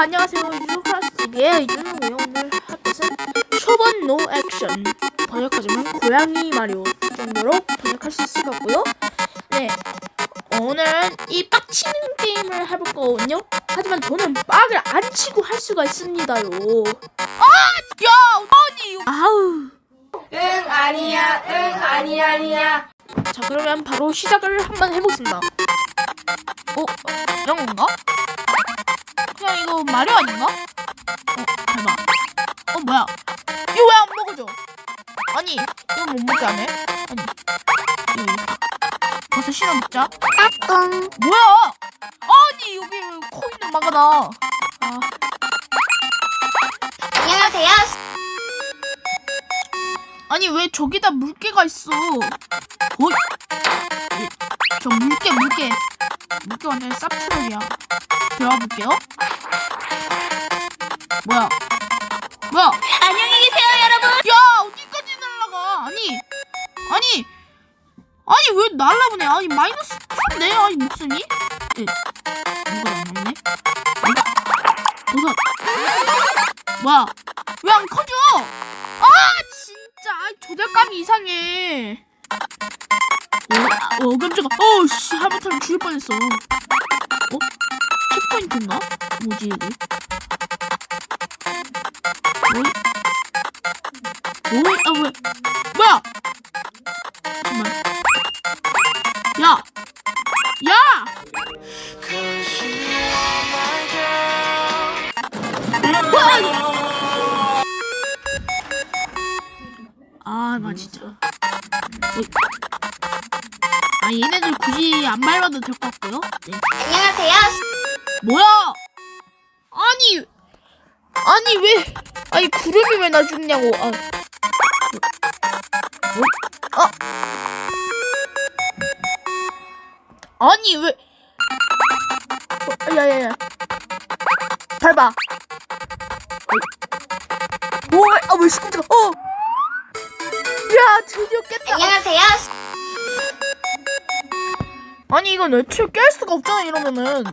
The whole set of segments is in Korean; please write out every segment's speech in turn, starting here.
안녕하세요. 유클라스의 이준호고요. 오늘 할 것은 초반 노 액션 번역하자면 고양이 마리오 정도로 번역할 수 있을 것 같고요. 네, 오늘은 이 빡치는 게임을 해볼 거거든요. 하지만 저는 빡을 안 치고 할 수가 있습니다요. 아, 야, 아니, 아우. 응 아니야 응 아니 아니야 자, 그러면 바로 시작을 한번 해보겠습니다. 어, 이런 건가? 그냥 이거 마리오 아닌가? 어, 대박. 어, 뭐야? 이거 왜 안 먹어져? 아니, 이거 못 먹게 하네? 아니, 이거. 벌써 신어 먹자. 까꿍 뭐야? 아니, 여기 코인을 막아놔. 아, 안녕하세요 아니, 왜 저기다 물개가 있어? 어이? 이, 저 물개, 물개. 물개 완전 쌉트럭이야. 들어가 볼게요. 뭐야? 뭐야? 안녕히 계세요 여러분 야 어디까지 날라가? 아니 아니 아니 왜 날라보네? 아니 마이너스 2인데 아니 목숨이? 에안 맞네? 이거 버섯 뭐야? 왜 안 커져? 아 진짜 조작감이 이상해. 어, 어 깜짝아. 어 씨 하마터면 죽을 뻔했어. 어? 체크포인트인가? 뭐지 여기? 뭐야? 뭐야? 아 왜? 뭐야? 잠깐만. 야! 야! 뭐야? 아, 나 진짜. 어. 아, 얘네들 굳이 안 밟아도 될 것 같고요. 네. 안녕하세요 뭐야? 아니, 아니 왜? 아니 구름이 왜 나 죽냐고? 아, 어? 아, 아니 왜? 어, 야야야, 밟아. 뭐? 아왜 시끄러? 어? 야 드디어 깼다. 안녕하세요 아니 이건 애초에 깰 수가 없잖아 이러면은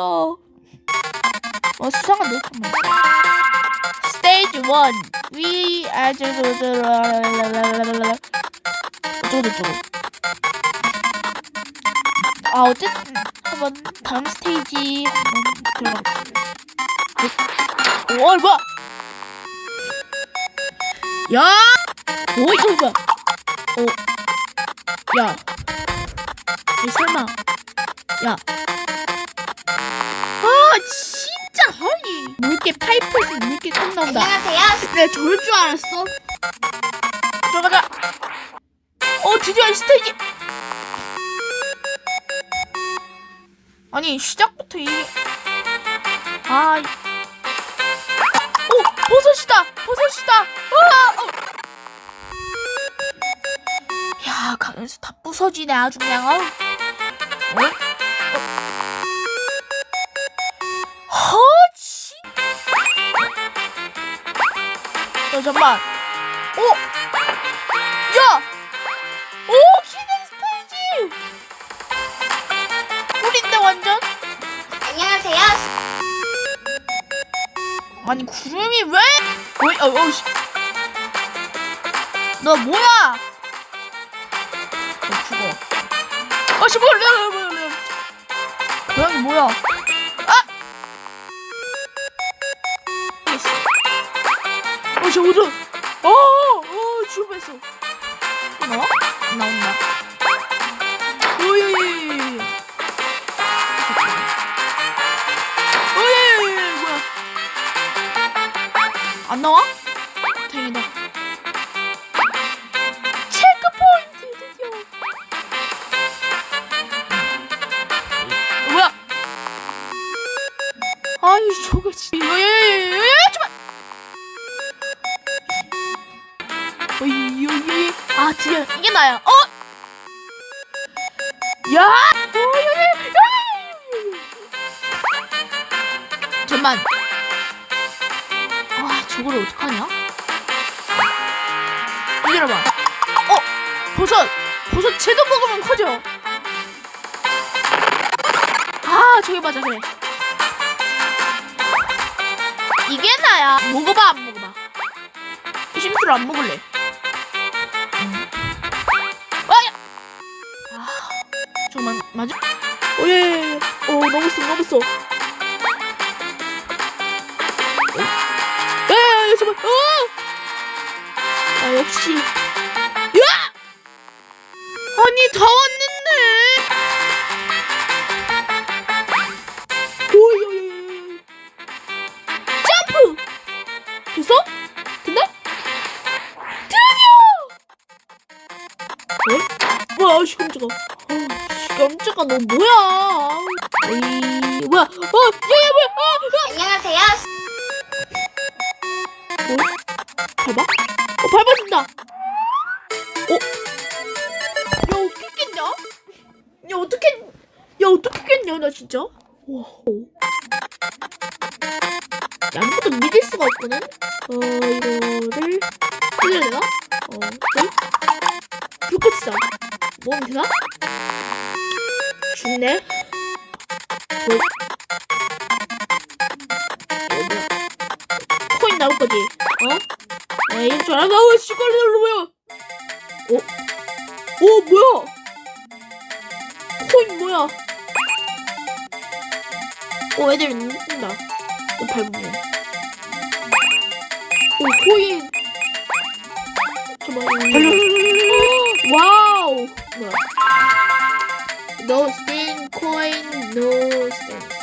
드디어. 어 수상한데 잠깐만 스테이지 1 위 아 저 저저라라라라라라 어쩌고 저쩌고. 아 어쨌든 한번 다음 스테이지 한번 들어가 오 뭐야? 야! 오 이거 뭐야? 오 야. 이 설마. 야. 물개 파이프에서 물개 꼭 나온다 안녕하세요 내가 저럴 줄 알았어. 들어가자. 어, 드디어 이 스테이지. 아니, 시작부터 이. 아. 이- 오, 버섯이다! 버섯이다! 아! 어. 야, 가면서 다 부서지네, 아주 그냥. 어? 어? 야, 잠깐만. 오! 야! 오! 키는 스테이지! 꿀인데, 완전? 안녕하세요 아니, 구름이 왜? 어이, 어, 어, 씨. 너 뭐야? 너 죽어. 아, 씨, 뭐야, 뭐야, 뭐야, 뭐야. 고양이 뭐야? 어, 야! 어이여이 잠만. 아, 저거를 어떡하냐? 기다려봐. 어, 버섯. 버섯 채도 먹으면 커져. 아, 저기 맞아, 그래. 이게 나야. 먹어봐, 안 먹어봐. 심수를 안 먹을래. 맞아? 오, 예, 예, 예. 어, 너무 써, 너무 써. 야, 잠깐. 어! 아, 역시. 야! 아니, 다왔 씨, 깜짝아, 너 뭐야? 어이, 뭐야? 어, 야, 야, 뭐야? 아, 아! 안녕하세요. 어? 밟아? 어, 밟아준다! 어? 야, 어떻게 깼냐? 야, 어떻게, 야, 어떻게 깼냐, 나 진짜? 와, 어. 야, 아무것도 믿을 수가 없거든? 어, 이거를, 해야 되나? 어, 네? 불꽃 싸. 뭐면 되나? 죽네? 뭐? 어? 코인 나올 거지? 어? 알아? 어, 씨발이 너 뭐야? 어? 어, 뭐야? 코인 뭐야? 어, 애들 눈뜬다. 어, 밟으면. 오, 코인. 잠깐만. No stain coin, no sense.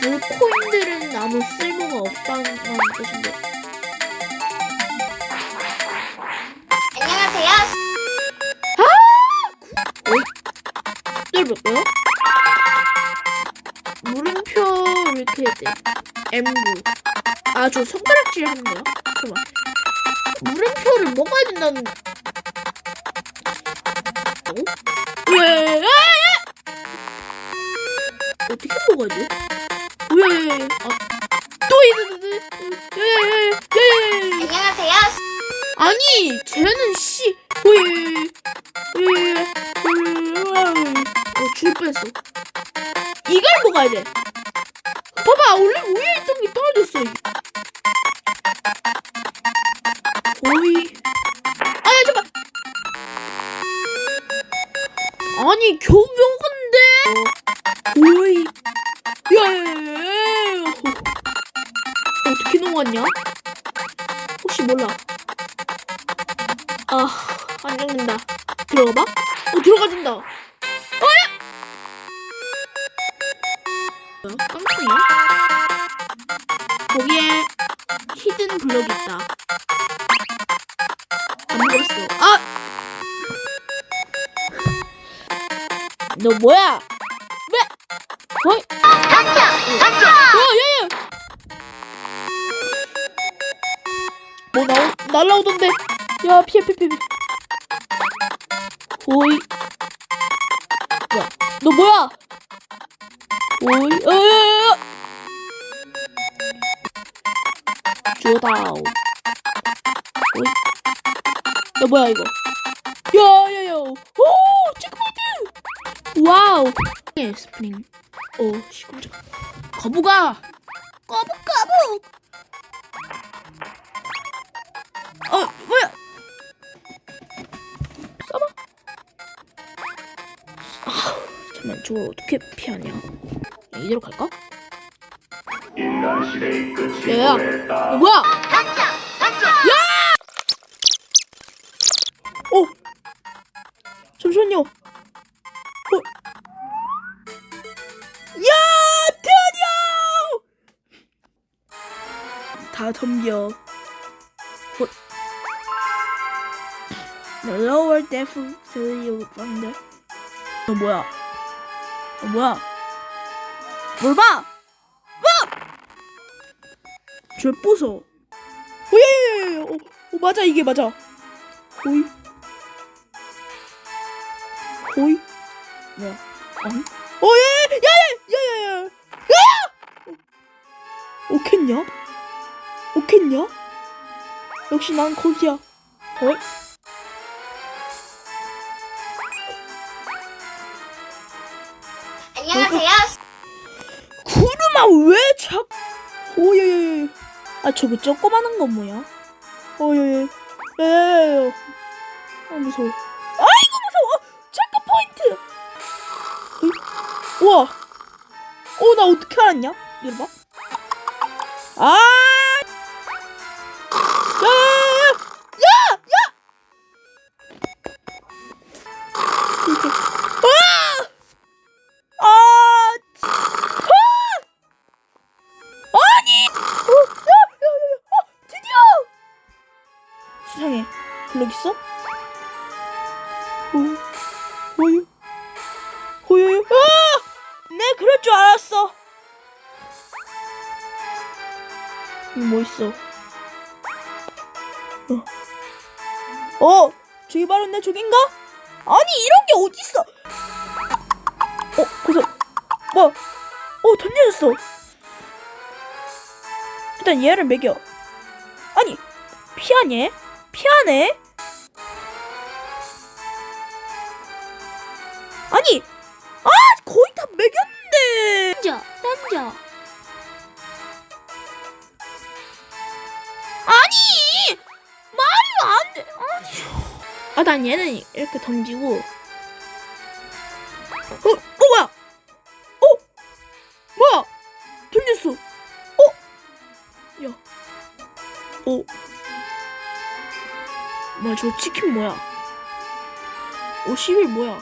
그 코인들은 아무 쓸모가 없다는 뜻인데. 안녕하세요. 뚫을까요? 물음표 이렇게 해야 돼. M구. 아, 저 손가락질 하는 거야? 잠깐만. 물음표를 먹어야 된다는. 어? 왜? 아! 어떻게 먹어야지? 왜? 아, 또 이러는데? 예, 예, 예, 예. 안녕하세요. 아니, 쟤는 씨. 왜? 왜? 어, 죽을 뻔했어. 이걸 먹어야 돼. 봐봐, 원래 위에 있던 게 떨어졌어. 녹았냐? 혹시 몰라. 아, 안 죽는다. 들어가봐? 어, 들어가진다. 어야! 깡통이야? 거기에 히든 블럭이 있다. 안 먹었어. 아! 너 뭐야? 왜? 어이? 깜짝! 깜짝! 어, 예, 뭐 나오, 날라오던데? 야, 피해, 피해, 피해. 오이. 뭐야? 너 뭐야? 오이. 어, 어, 어. 주다오. 오이. 야, 뭐야, 이거? 야, 야, 야. 오, 체크포인트! 와우. 예, 스프링. 어, 씨, 깜짝. 거북아! 저걸 어떻게 피하냐? 야, 이대로 갈까? 인간 시대의 끝이 야, 야. 보였다. 어, 뭐야? 야! 어! 잠시만요. 어? 야! 드디어! 다 덤벼. 어? The lower depth from the... 너 뭐야? 어, 뭐야? 뭘 봐? 뭐? 쟤 부숴. 오예예예. 어, 어 맞아 이게 맞아. 호이. 호이. 뭐야? 아니? 오예 야야 야야야. 야! 오겠냐? 오겠냐? 역시 난 고수야. 어? 안 왜 자꾸 오예예예 아 저거 조그마한 건 뭐야? 오예예 에에에 아 무서워 아이고 무서워 체크 포인트 으이? 우와 어나 어떻게 알았냐? 이리 봐 아! 있어? 어, 어, 저기 바로 내 저긴가? 아니 이런 게 어딨어? 어, 벌써 뭐? 어, 던져졌어. 일단 얘를 매겨. 아니, 피하네? 피하네? 아니, 아, 거의 다 매겼는데. 던져, 던져. 아니, 말이 안 돼. 아니. 아, 난 얘는 이렇게 던지고. 어, 어, 뭐야? 어, 뭐야? 던졌어. 어? 야. 어. 뭐야, 저 치킨 뭐야? 어, 11 뭐야?